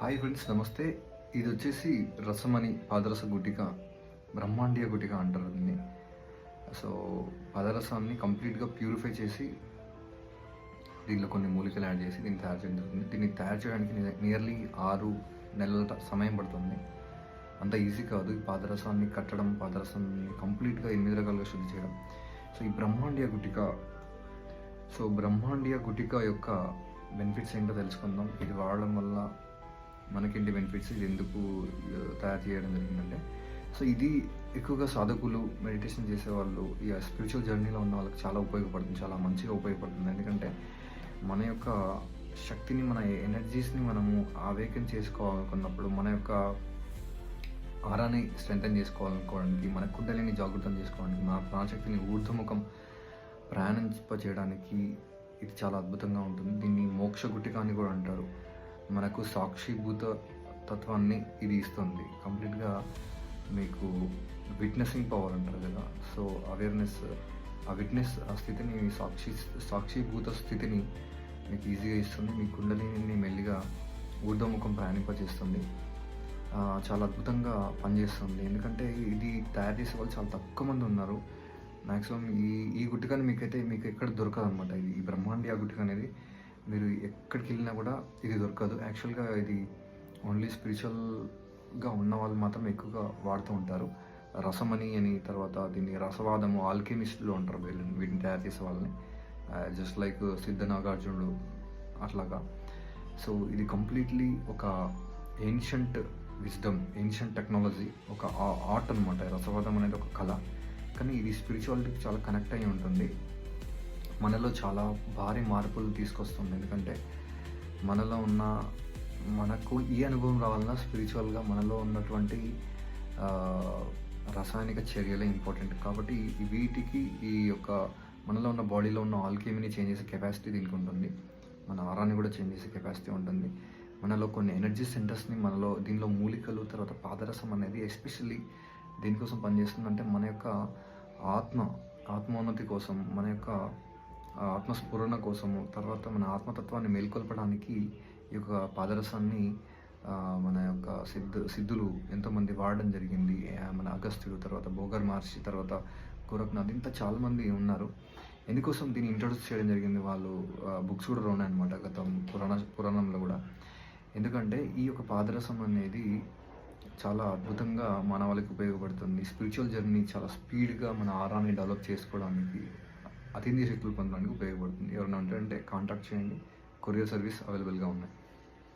Hi friends నమస్తే. ఇది వచ్చేసి రసమని పాదరస గుటిక బ్రహ్మాండీయ గుటిక అంటారు దీన్ని. సో పాదరసాన్ని కంప్లీట్గా ప్యూరిఫై చేసి దీనిలో కొన్ని మూలికలు యాడ్ చేసి దీన్ని తయారు చేయడం జరుగుతుంది. దీన్ని తయారు చేయడానికి నియర్లీ ఆరు నెలల సమయం పడుతుంది. అంత ఈజీ కాదు. ఈ పాదరసాన్ని కట్టడం పాదరసాన్ని కంప్లీట్గా ఎనిమిది రకాలుగా శుద్ధి చేయడం. సో ఈ బ్రహ్మాండీయ గుటిక సో బ్రహ్మాండీయ గుటిక యొక్క బెనిఫిట్స్ ఏంటో తెలుసుకుందాం. ఇది వాడడం వల్ల మనకేంటి బెనిఫిట్స్ ఇది ఎందుకు తయారు చేయడం జరిగిందంటే సో ఇది ఎక్కువగా సాధకులు మెడిటేషన్ చేసేవాళ్ళు ఈ స్పిరిచువల్ జర్నీలో ఉన్న వాళ్ళకి చాలా ఉపయోగపడుతుంది చాలా మంచిగా ఉపయోగపడుతుంది. ఎందుకంటే మన యొక్క శక్తిని మన ఎనర్జీస్ని మనము ఆవేకం చేసుకోవాలనుకున్నప్పుడు మన యొక్క ఆరాన్ని స్ట్రెంథన్ చేసుకోవాలనుకోవడానికి మన కుండలిని జాగృతం చేసుకోవడానికి మన ప్రాణశక్తిని ఊర్ధముఖం ప్రయాణింప చేయడానికి ఇది చాలా అద్భుతంగా ఉంటుంది. దీన్ని మోక్ష గుట్టిక అని కూడా అంటారు. మనకు సాక్షిభూత తత్వాన్ని ఇది ఇస్తుంది. కంప్లీట్గా మీకు విట్నెసింగ్ పవర్ అంటారు కదా సో అవేర్నెస్ ఆ విట్నెస్ ఆ స్థితిని సాక్షి సాక్షిభూత స్థితిని మీకు ఈజీగా ఇస్తుంది. మీ కుండలిని మెల్లిగా ఊర్ధముఖం ప్రయాణింపజేస్తుంది. చాలా అద్భుతంగా పనిచేస్తుంది. ఎందుకంటే ఇది తయారు చేసే వాళ్ళు చాలా తక్కువ మంది ఉన్నారు. మ్యాక్సిమం ఈ ఈ గుట్టికని మీకైతే మీకు ఎక్కడ దొరకదు అనమాట ఇది ఈ బ్రహ్మాండియా గుట్టిక అనేది మీరు ఎక్కడికి వెళ్ళినా కూడా ఇది దొరకదు. యాక్చువల్గా ఇది ఓన్లీ స్పిరిచువల్గా ఉన్న వాళ్ళు మాత్రం ఎక్కువగా వాడుతూ ఉంటారు. రసమని అని తర్వాత దీన్ని రసవాదము ఆల్కెమిస్ట్లో అంటారు వీళ్ళని వీటిని తయారు చేసే వాళ్ళని. జస్ట్ లైక్ సిద్ధ నాగార్జునుడు అట్లాగా. సో ఇది కంప్లీట్లీ ఒక ఏన్షంట్ విజ్డమ్ ఏన్షియంట్ టెక్నాలజీ ఒక ఆర్ట్ అనమాట రసవాదం అనేది ఒక కళ. కానీ ఇది స్పిరిచువాలిటీకి చాలా కనెక్ట్ అయి ఉంటుంది. మనలో చాలా భారీ మార్పులు తీసుకొస్తుంది. ఎందుకంటే మనలో ఉన్న మనకు ఈ అనుభవం రావాలన్నా స్పిరిచువల్గా మనలో ఉన్నటువంటి రసాయనిక చర్యలే ఇంపార్టెంట్ కాబట్టి వీటికి ఈ యొక్క మనలో ఉన్న బాడీలో ఉన్న ఆల్కేమీని చేంజ్ చేసే కెపాసిటీ దీనికి ఉంటుంది. మన ఆరాన్ని కూడా చేంజ్ చేసే కెపాసిటీ ఉంటుంది. మనలో కొన్ని ఎనర్జీ సెంటర్స్ని మనలో దీనిలో మూలికలు తర్వాత పాదరసం అనేది ఎస్పెషల్లీ దీనికోసం పనిచేస్తుందంటే మన యొక్క ఆత్మ ఆత్మోన్నతి కోసం మన యొక్క ఆత్మస్ఫురణ కోసము తర్వాత మన ఆత్మతత్వాన్ని మేల్కొల్పడానికి ఈ యొక్క పాదరసాన్ని మన యొక్క సిద్ధ సిద్ధులు ఎంతోమంది వాడడం జరిగింది. మన అగస్త్యుడు తర్వాత భోగర్ మహర్షి తర్వాత గోరఖ్నాథ్ ఇంత చాలామంది ఉన్నారు. ఎందుకోసం దీన్ని ఇంట్రొడ్యూస్ చేయడం జరిగింది వాళ్ళు? బుక్స్ కూడా ఉన్నాయి అనమాట గతం పురాణ పురాణంలో కూడా. ఎందుకంటే ఈ యొక్క పాదరసం అనేది చాలా అద్భుతంగా మానవాళికి ఉపయోగపడుతుంది. స్పిరిచువల్ జర్నీ చాలా స్పీడ్గా మన ఆరాన్ని డెవలప్ చేసుకోవడానికి అతీంద్రియ శక్తులు పొందడానికి ఉపయోగపడుతుంది. ఎవరైనా ఉంటే కాంటాక్ట్ చేయండి. కొరియర్ సర్వీస్ అవైలబుల్గా ఉన్నాయి.